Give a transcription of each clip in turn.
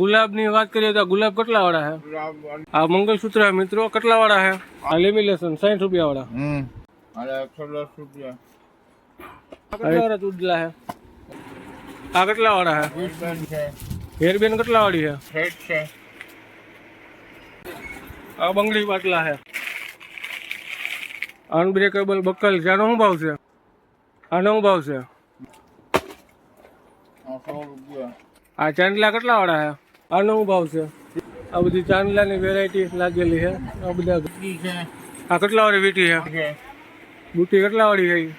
ગુલાબની વાત કરીએ તો ગુલાબ કેટલા વાળા છે? આ મંગલસૂત્ર મિત્રો કેટલા વાળા છે? આ લેમિનેશન સાઠ રૂપિયા વાળા હમ. અરે એકસો દસ રૂપિયા. કેટલા વાળા ચૂડલા છે? આ કેટલા વાળા છે? વીસ બેન છે. હેરબેન કેટલા વાળી છે. આ બંગડી પાટલા છે. અનબ્રેકેબલ બકલ છે. આનો શું ભાવ છે? આનો શું ભાવ છે? આ આ ચાંદલા કેટલા વાળા છે? આનો ભાવ છે? આ બધી ચાંદલાની વેરાયટી લાગેલી છે. આ બધા આ કેટલા વાળી વીટી છે? બુટી કેટલા વાળી છે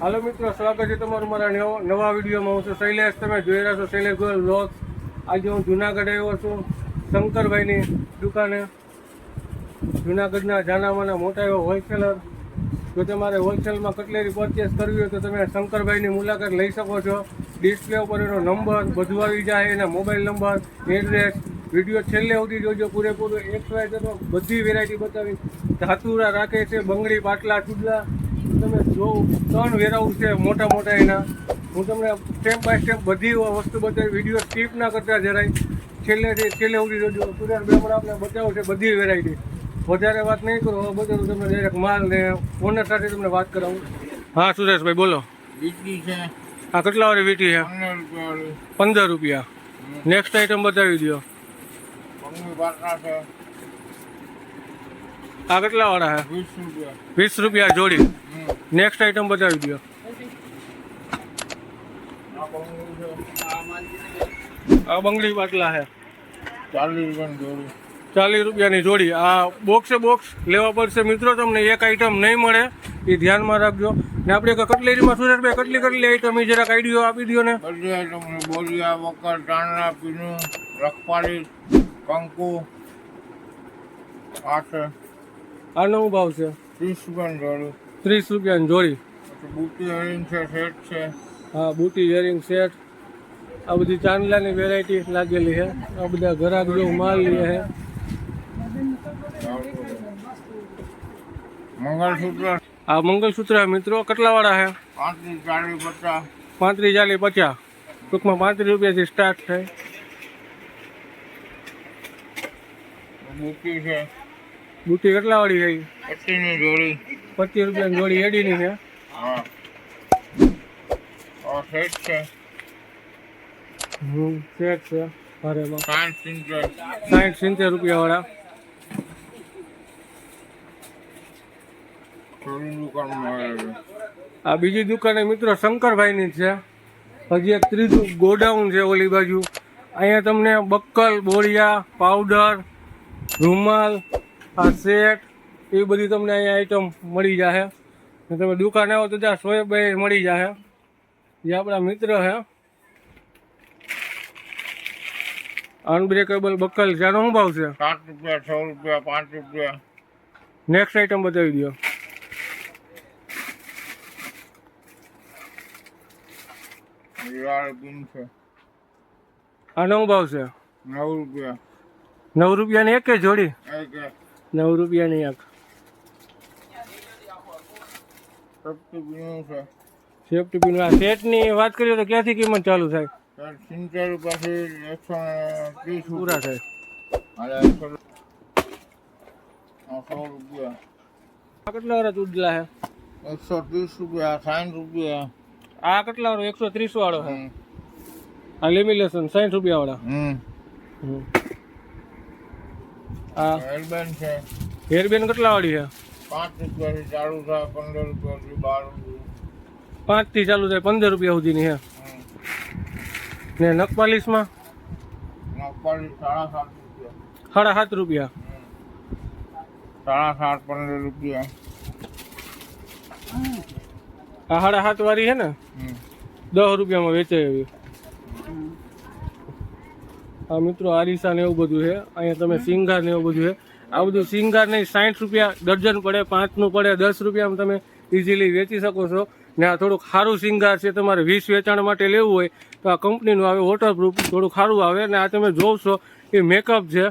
હાલો મિત્રો સ્વાગત છે તમારું મારા નવા- નવા વિડીયોમાં. હું છું શૈલેષ. તમે જોઈ રહ્યા છો શૈલેષ ગોયલ વ્લોગ આજે હું જુનાગઢ આવ્યો છું શંકરભાઈની દુકાને. જુનાગઢના જાનામાના મોટા એવા હોલસેલર જો તમારે હોલસેલમાં કટલેરી પરચેસ કરવી હોય તો તમે શંકરભાઈની મુલાકાત લઈ શકો છો. ડિસ્પ્લે ઉપર એનો નંબર બધું આવી જાય, એના મોબાઈલ નંબર એડ્રેસ વીડિયો છેલ્લે સુધી જોજો પૂરેપૂરો. એક વાય બધી વેરાયટી બતાવી. ધાતુરા રાખે છે, બંગડી પાટલા ચૂડલા. તમે જો, ત્રણ વેરાઉસ છે મોટા મોટા એના. હું તમને સ્ટેપ બાય સ્ટેપ બધી વસ્તુ બતાવી. વીડિયો સ્કીપ ના કરતા જરાય. છેલ્લેથી છેલ્લે સુધી જોજો. સુરેશ બ્રાહ્મણ આપણે બતાવું છે બધી વેરાયટી વધારે વાત નહીં કરો, હવે બધું તમને ડાયરેક્ટ માલ ને ઓનર સાથે તમને વાત કરાવું. હા, સુરેશભાઈ, બોલો. બીજી છે આ કેટલા વાળી વીટી છે? પંદર રૂપિયા. વાળી પંદર રૂપિયા નેક્સ્ટ આઈટમ બતાવી દો પંગી પાટલા છે. આ કેટલા વાળા છે? વીસ રૂપિયા. વીસ રૂપિયા જોડી. હમ. નેક્સ્ટ આઈટમ બતાવી દો આ પંગી છે. આ બંગડી પાટલા છે. ચાલીસ રૂપિયાની જોડી. ચાલીસ રૂપિયાની જોડી. આ બોક્સે બોક્સ લેવા પડશે. મિત્રો તમને એક આઈટમ નહીં મળે એ ધ્યાનમાં રાખજો. ને આપણે કટલેરીમાં સુરેશભાઈ કટલી કટલી આઈટમ જરાક આઈડિયો આપી દો ને. બધી આઈટમ છે બોલિયા વકર ટાંડા પીનું રખપાલી કંકુ આ છે. આનો શું ભાવ છે? ત્રીસ રૂપિયાની જોડી. ત્રીસ રૂપિયાની જોડી. બુટી હેરિંગ છે સેટ છે. હા બુટી હેરિંગ સેટ. આ બધી ચાંદલાની વેરાયટી લાગેલી છે. આ બધા ઘરાક જેવું માલ લે છે. મંગળસૂત્ર આ મંગલસૂત્ર મિત્રો કેટલા વાળા છે? પાંત્રીસ ચાલીસ પચાસ. પાંત્રીસ ચાલીસ પચાસ. ટૂંકમાં પાંત્રીસ રૂપિયાથી સ્ટાર્ટ થાય. બુટી છે. બુટી કેટલા વાળી છે પટ્ટીની જોડી. પચીસ રૂપિયાની જોડી એડીની છે? હા. આ સેટ છે. હમ સેટ છે. ભારેમાં. સાઠ સિત્તેર. સાઠ સિત્તેર રૂપિયા વાળા થોડી દુકાનમાં આવે છે આ બીજી દુકાન મિત્રો શંકરભાઈની છે. હજી એક ત્રીજું ગોડાઉન છે ઓલી બાજુ. અહીંયા તમને બક્કલ બોળિયા પાવડર રૂમાલ આ સેટ એ બધી તમને અહીંયા આઈટમ મળી જશે તમે દુકાને આવો તો ત્યાં સોએભાઈ મળી જશે જે આપણા મિત્ર છે અનબ્રેકેબલ બક્કલ આનો શું ભાવ છે? સાત રૂપિયા છ રૂપિયા પાંચ રૂપિયા. નેક્સ્ટ આઈટમ બતાવી દો દિવાળી પિન છે આનો શું ભાવ છે નવ રૂપિયા નવ રૂપિયાની એક કે જોડી એક એક નવ રૂપિયાની એક સસ્તી પીનું છે સેફ્ટી પિન આ સેટની વાત કરીએ તો ક્યાંથી કિંમત ચાલુ થાય સર સિત્તેર રૂપિયાથી એકસો ને ત્રીસ પૂરા થાય અરે એકસો આ સો રૂપિયા આ કેટલા વાળા ચૂડલા છે એકસો ત્રીસ રૂપિયા સાઠ રૂપિયા આ કેટલા વાળો? એકસો ત્રીસ વાળો છે. આ લેમિનેશન સાઠ રૂપિયા વાળા. આ હેરબેન્ડ છે. હેરબેન કેટલા વાળી છે? પાંચ રૂપિયાથી ચાલુ થાય પંદર રૂપિયાથી બાર રૂપિયા પાંચથી ચાલુ થાય પંદર રૂપિયા સુધીની છે. ને નખપાલીસમાં? મગફળી સાડા સાત રૂપિયા. સાડા સાત રૂપિયા. સાડા સાત પંદર રૂપિયા. આ સાડા સાત વાળી છે ને. દસ રૂપિયામાં વેચાય એવી આ મિત્રો આરીસા ને એવું બધું છે અહીંયા તમે સિંગાર ને એવું બધું છે. આ બધું સિંગાર નહીં સાઠ રૂપિયા દર્જન પડે પાંચનું પડે દસ રૂપિયામાં તમે ઇઝીલી વેચી શકો છો. ને આ થોડુંક સારું સિંગાર છે તમારે વીસ વેચાણ માટે લેવું હોય તો આ કંપનીનું આવે વોટરપ્રૂફ થોડુંક સારું આવે. ને આ તમે જોશો એ મેકઅપ છે.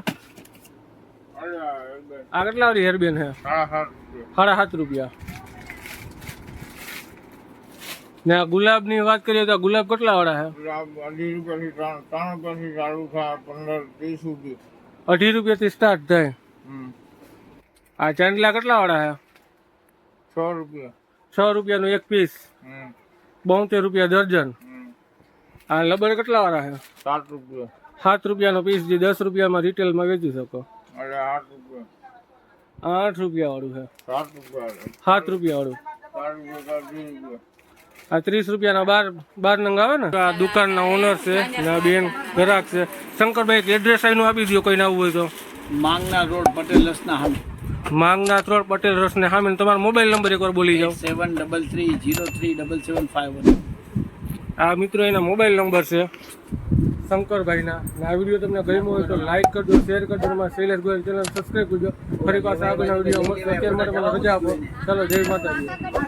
આ કેટલા વાળી હેરબેન છે? સાડા સાત રૂપિયા. ને આ ગુલાબની વાત કરીએ તો ગુલાબ કેટલા વાળા છે? ગુલાબ અઢી રૂપિયાથી ત્રણ ત્રણ રૂપિયાથી ચાલુ થાય પંદર ત્રીસ સુધી. અઢી રૂપિયાથી સ્ટાર્ટ થાય. આ ચાંદલા કેટલા વાળા છે? છ રૂપિયા. છ રૂપિયાનું એક પીસ બોતેર રૂપિયા દર્જન. આ લબર કેટલા વાળા છે? સાત રૂપિયા. સાત રૂપિયાનો પીસ જે દસ રૂપિયામાં રિટેલમાં વેચી શકો. આઠ રૂપિયા. આઠ રૂપિયા વાળું છે. સાત રૂપિયા. સાત રૂપિયા વાળું. આ ત્રીસ રૂપિયાના બાર બાર નંગ આવે ને આ દુકાનના ઓનર છે ને આ બેન ગ્રાહક છે શંકરભાઈ એડ્રેસ આવીને આપી દો કોઈને આવવું હોય તો માંગના રોડ પટેલ રસના હાલ માંગના રોડ પટેલ રસને સામે તમારો મોબાઈલ નંબર એકવાર બોલી જાઓ seven double three zero three double seven five one આ મિત્રો એના મોબાઈલ નંબર છે શંકરભાઈના આ વીડિયો તમને ગમ્યો હોય તો લાઈક કરજો શેર કરજો એમાં શૈલેષ ગોયલ ચેનલ સબસ્ક્રાઈબ કરજો ફરી પાછા આગળના વીડિયો અત્યારે માટે મને રજા આપો ચાલો જય માતાજી